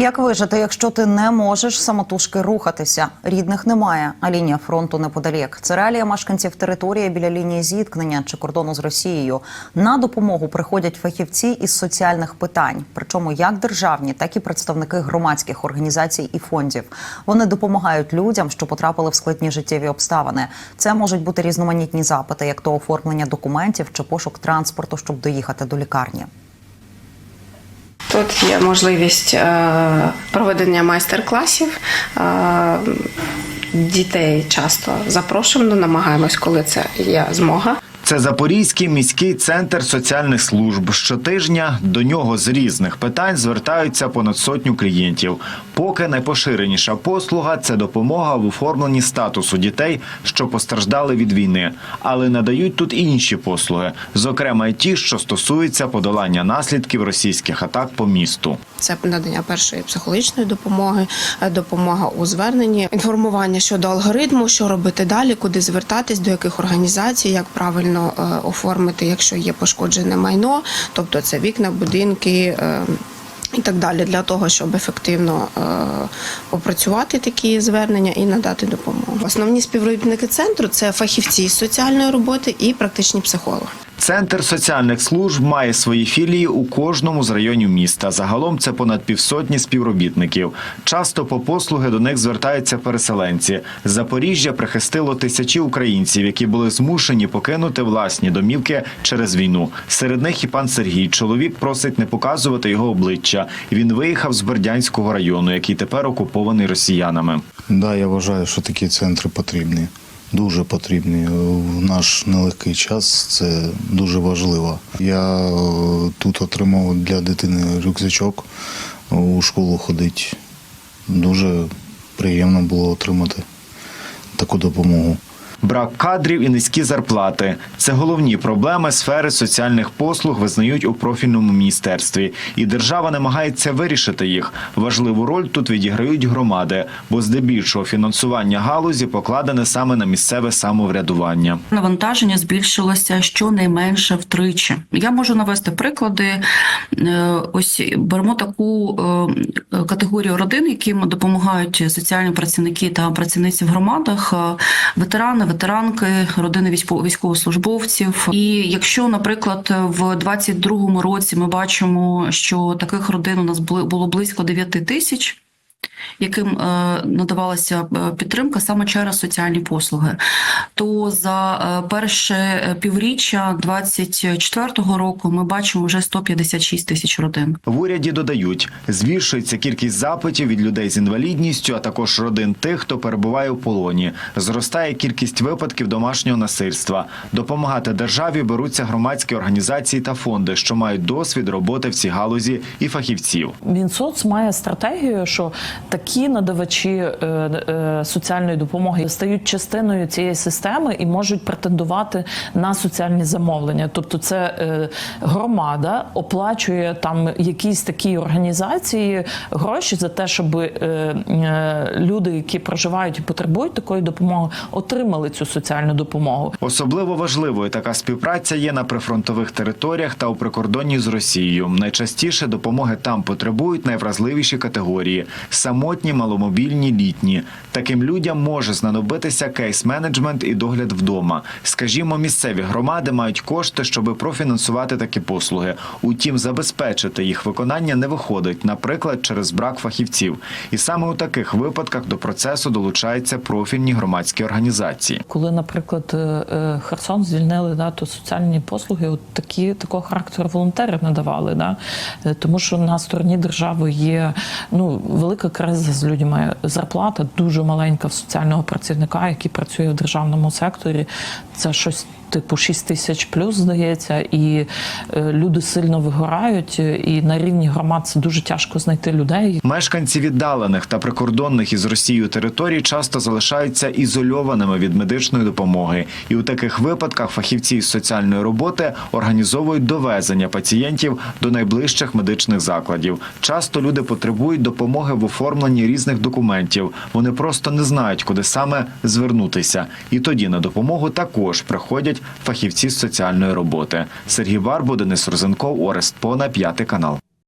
Як вижити, якщо ти не можеш самотужки рухатися? Рідних немає, а лінія фронту неподалік. Це реалія мешканців території біля лінії зіткнення чи кордону з Росією. На допомогу приходять фахівці із соціальних питань, причому як державні, так і представники громадських організацій і фондів. Вони допомагають людям, що потрапили в складні життєві обставини. Це можуть бути різноманітні запити, як то оформлення документів чи пошук транспорту, щоб доїхати до лікарні. Тут є можливість е, проведення майстер-класів. Е, Дітей часто запрошуємо, ну, намагаємось, коли це є змога. Це Запорізький міський центр соціальних служб. Щотижня до нього з різних питань звертаються понад сотню клієнтів. Поки найпоширеніша послуга це допомога в оформленні статусу дітей, що постраждали від війни, але надають тут і інші послуги, зокрема й ті, що стосуються подолання наслідків російських атак по місту. Це надання першої психологічної допомоги, е, допомога у зверненні, інформування щодо алгоритму, що робити далі, куди звертатись, до яких організацій, як правильно е, оформити, якщо є пошкоджене майно, тобто це вікна, будинки. е, І так далі для того, щоб ефективно е, опрацювати такі звернення і надати допомогу. Основні співробітники центру це фахівці з соціальної роботи і практичні психологи. Центр соціальних служб має свої філії у кожному з районів міста. Загалом це понад півсотні співробітників. Часто по послуги до них звертаються переселенці. Запоріжжя прихистило тисячі українців, які були змушені покинути власні домівки через війну. Серед них і пан Сергій. Чоловік просить не показувати його обличчя. Він виїхав з Бердянського району, який тепер окупований росіянами. Да, я вважаю, що такі центри потрібні. Дуже потрібні. В наш нелегкий час це дуже важливо. Я е, тут отримав для дитини рюкзачок, у школу ходить. Дуже приємно було отримати таку допомогу. Брак кадрів і низькі зарплати це головні проблеми сфери соціальних послуг визнають у профільному міністерстві, і держава намагається вирішити їх. Важливу роль тут відіграють громади, бо здебільшого фінансування галузі покладене саме на місцеве самоврядування. навантаження збільшилося щонайменше втричі. Я можу навести приклади. Е, Ось беремо таку е, категорію родин, яким допомагають соціальні працівники та працівниці в громадах, е, ветерани, ветеранки, родини військово- військовослужбовців. І якщо, наприклад, в 22-му році ми бачимо, що таких родин у нас було близько 9 тисяч яким е, надавалася е, підтримка саме через соціальні послуги, то за е, перше півріччя 24-го року ми бачимо вже 156 тисяч родин. В уряді додають, збільшується кількість запитів від людей з інвалідністю, а також родин тих, хто перебуває у полоні. Зростає кількість випадків домашнього насильства. Допомагати державі беруться громадські організації та фонди, що мають досвід роботи в цій галузі і фахівців. Мінсоц має стратегію, що такі надавачі е, е, соціальної допомоги стають частиною цієї системи і можуть претендувати на соціальні замовлення. Тобто, це е, громада оплачує там якісь такі організації гроші за те, щоб люди, які проживають і потребують такої допомоги, отримали цю соціальну допомогу. Особливо важливою така співпраця є на прифронтових територіях та у прикордонні з Росією. Найчастіше допомоги там потребують найвразливіші категорії самотні, маломобільні, літні. Таким людям може знадобитися кейс-менеджмент і догляд вдома. Скажімо, місцеві громади мають кошти, щоб профінансувати такі послуги. Утім, забезпечити їх виконання не виходить, наприклад, через брак фахівців. І саме у таких випадках до процесу долучаються профільні громадські організації. Коли, наприклад, е, е, Херсон звільнили, да, то соціальні послуги от такі такого характеру волонтери надавали. Да? Е, Тому що на стороні держави є ну, велика криза з людьми. Зарплата дуже маленька в соціального працівника, який працює в державному секторі. Це щось. Типу 6 тисяч плюс здається, і е, люди сильно вигорають. І на рівні громад це дуже тяжко знайти людей, Мешканці віддалених та прикордонних із Росією територій часто залишаються ізольованими від медичної допомоги, і у таких випадках фахівці з соціальної роботи організовують довезення пацієнтів до найближчих медичних закладів. Часто люди потребують допомоги в оформленні різних документів. Вони просто не знають, куди саме звернутися. І тоді на допомогу також приходять фахівці з соціальної роботи. Сергій Барбу, Денис Розенков, Орест Пона, п'ятий канал.